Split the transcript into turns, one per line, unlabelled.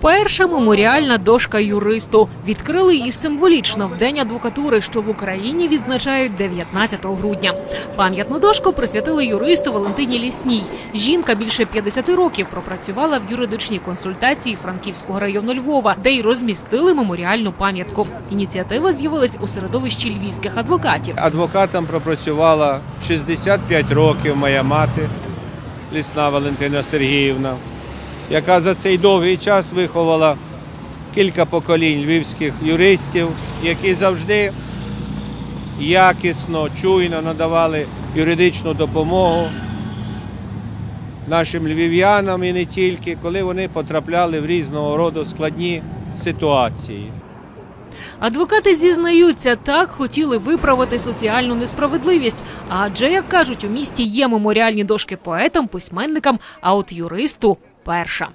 Перша меморіальна дошка юристу відкрили її символічно в день адвокатури, що в Україні відзначають 19 грудня. Пам'ятну дошку присвятили юристу Валентині Лісній. Жінка більше 50 років пропрацювала в юридичній консультації Франківського району Львова, де й розмістили меморіальну пам'ятку. Ініціатива з'явилась у середовищі львівських адвокатів.
Адвокатом пропрацювала 65 років моя мати, лісна Валентина Сергіївна, яка за цей довгий час виховала кілька поколінь львівських юристів, які завжди якісно, чуйно надавали юридичну допомогу нашим львів'янам і не тільки, коли вони потрапляли в різного роду складні ситуації.
Адвокати зізнаються, так хотіли виправити соціальну несправедливість. Адже, як кажуть, у місті є меморіальні дошки поетам, письменникам, а от юристу перша.